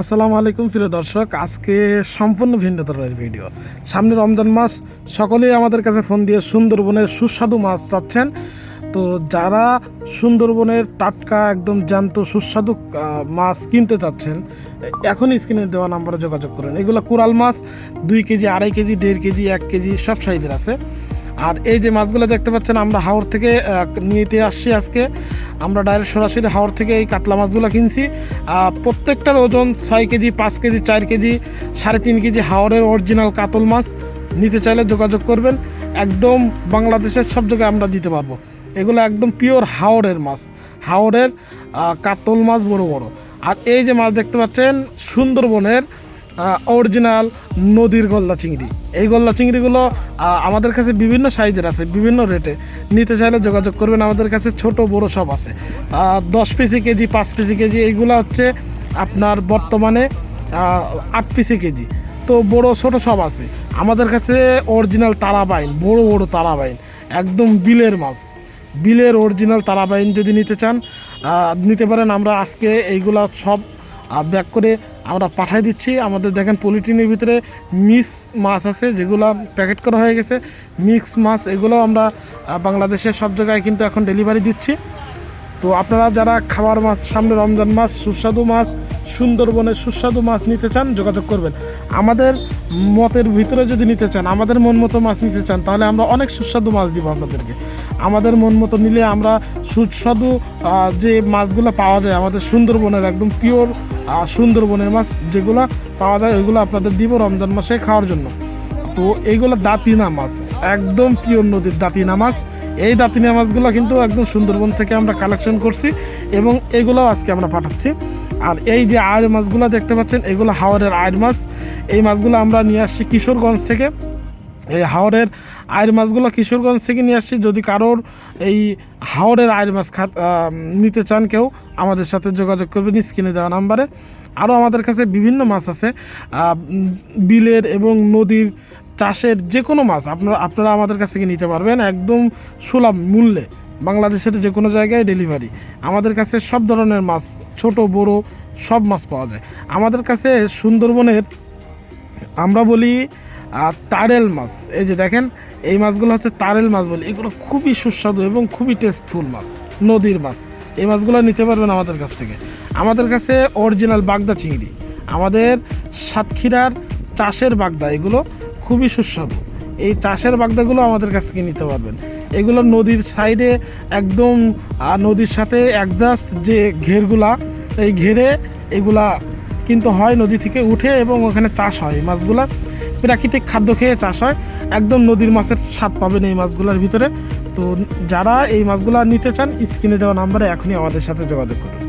আসসালামু আলাইকুম, প্রিয় দর্শক। আজকে সম্পূর্ণ ভিন্ন ধরনের ভিডিও সামনে রমজান মাস, সকলেই আমাদের কাছে ফোন দিয়ে সুন্দরবনের সুস্বাদু মাছ চাচ্ছেন। তো যারা সুন্দরবনের টাটকা, একদম জ্যান্ত, সুস্বাদু মাছ কিনতে চাচ্ছেন এখন স্ক্রিনে দেওয়া নাম্বারে যোগাযোগ করুন। এগুলো কোরাল মাছ, দুই কেজি, আড়াই কেজি, দেড় কেজি, এক কেজি, সব সাইজের আছে। আর এই যে মাছগুলো দেখতে পাচ্ছেন আমরা হাওর থেকে নিতে আসছি আজকে। আমরা ডাইরেক্ট সরাসরি হাওর থেকে এই কাতলা মাছগুলো কিনছি। প্রত্যেকটার ওজন ছয় কেজি পাঁচ কেজি চার কেজি সাড়ে তিন কেজি হাওরের অরিজিনাল কাতল মাছ। নিতে চাইলে যোগাযোগ করবেন। একদম বাংলাদেশের সব জায়গায় আমরা দিতে পারব। এগুলো একদম পিওর হাওরের মাছ। হাওরের আহ, কাতল মাছ বড় বড়। আর এই যে মাছ দেখতে পাচ্ছেন সুন্দরবনের অরিজিনাল নদীর গলদা চিংড়ি। এই গলদা চিংড়িগুলো আমাদের কাছে বিভিন্ন সাইজের আছে, বিভিন্ন রেটে নিতে চাইলে যোগাযোগ করবেন, আমাদের কাছে ছোট, বড় সব আছে। দশ পিসি কেজি, পাঁচ পিসি কেজি, এইগুলো হচ্ছে আপনার বর্তমানে আট পিসি কেজি। তো বড়, ছোট সব আছে। আমাদের কাছে অরিজিনাল তারাবাইন, বড় বড় তারাবাইন, একদম বিলের মাছ। বিলের অরিজিনাল তারাবাইন যদি নিতে চান নিতে পারেন, আমরা আজকে এইগুলা সব ব্যাক করে আমরা পাঠিয়ে দিচ্ছি। আমাদের দেখেন পলিটিনের ভিতরে মিক্স মাছ আছে, যেগুলো প্যাকেট করা হয়ে গেছে। মিক্স মাছ এগুলো আমরা বাংলাদেশের সব জায়গায় কিন্তু এখন ডেলিভারি দিচ্ছি। তো আপনারা যারা খাবার মাছ, সামনে রমজান মাছ সুস্বাদু মাছ, সুন্দরবনের সুস্বাদু মাছ নিতে চান, যোগাযোগ করবেন। আমাদের মতের ভিতরে যদি নিতে চান, আমাদের মন মতো মাছ নিতে চান, তাহলে আমরা অনেক সুস্বাদু মাছ দিব আপনাদেরকে। আমাদের মন মতো নিলে আমরা সুস্বাদু যে মাছগুলো পাওয়া যায় আমাদের সুন্দরবনের একদম পিওর সুন্দরবনের মাছ যেগুলো পাওয়া যায়, ওইগুলো আপনাদের দিব রমজান মাসে খাওয়ার জন্য। তো এইগুলো দাঁতিনা মাছ, একদম পিওর নদীর দাঁতিনা মাছ। এই দাঁতিনা মাছগুলো কিন্তু একদম সুন্দরবন থেকে আমরা কালেকশন করছি এবং এগুলোও আজকে আমরা পাঠাচ্ছি। আর এই যে আয়ের মাছগুলো দেখতে পাচ্ছেন, এগুলো হাওড়ের আয়ের মাছ। এই মাছগুলো আমরা নিয়ে আসছি কিশোরগঞ্জ থেকে। এই হাওড়ের আয়ের মাছগুলো কিশোরগঞ্জ থেকে নিয়ে আসছি। যদি কারোর এই হাওড়ের আয়ের মাছ নিতে চান কেউ, আমাদের সাথে যোগাযোগ করবেন স্ক্রিনে দেওয়া নাম্বারে। আরও আমাদের কাছে বিভিন্ন মাছ আছে। বিলের এবং নদীর চাষের যে কোনো মাছ আপনারা আপনারা আমাদের কাছ থেকে নিতে পারবেন একদম সুলভ মূল্যে। বাংলাদেশের যে কোনো জায়গায় ডেলিভারি। আমাদের কাছে সব ধরনের মাছ, ছোট, বড়, সব মাছ পাওয়া যায়। আমাদের কাছে সুন্দরবনের, আমরা বলি আহ, তারেল মাছ এই যে দেখেন এই মাছগুলো হচ্ছে তারেল মাছ বলি এগুলো খুবই সুস্বাদু এবং খুবই টেস্টফুল মাছ নদীর মাছ। এই মাছগুলো নিতে পারবেন আমাদের কাছ থেকে। আমাদের কাছে অরিজিনাল বাগদা চিংড়ি আমাদের সাতক্ষীরার চাষের বাগদা এগুলো খুবই সুস্বাদু। এই চাষের বাগদাগুলো আমাদের কাছ থেকে নিতে পারবেন। এগুলো নদীর সাইডে একদম নদীর সাথে অ্যাডজাস্ট যে ঘেরগুলা এই ঘেরে এগুলা কিন্তু হয় নদী থেকে উঠে এবং ওখানে চাষ হয় মাছগুলা। প্রাকৃতিক খাদ্য খেয়ে চাষ হয়। একদম নদীর মাছের স্বাদ পাবেন এই মাছগুলোর ভিতরে। তো যারা এই মাছগুলো নিতে চান, স্ক্রিনে দেওয়া নাম্বারে এখনই আমাদের সাথে যোগাযোগ করুন।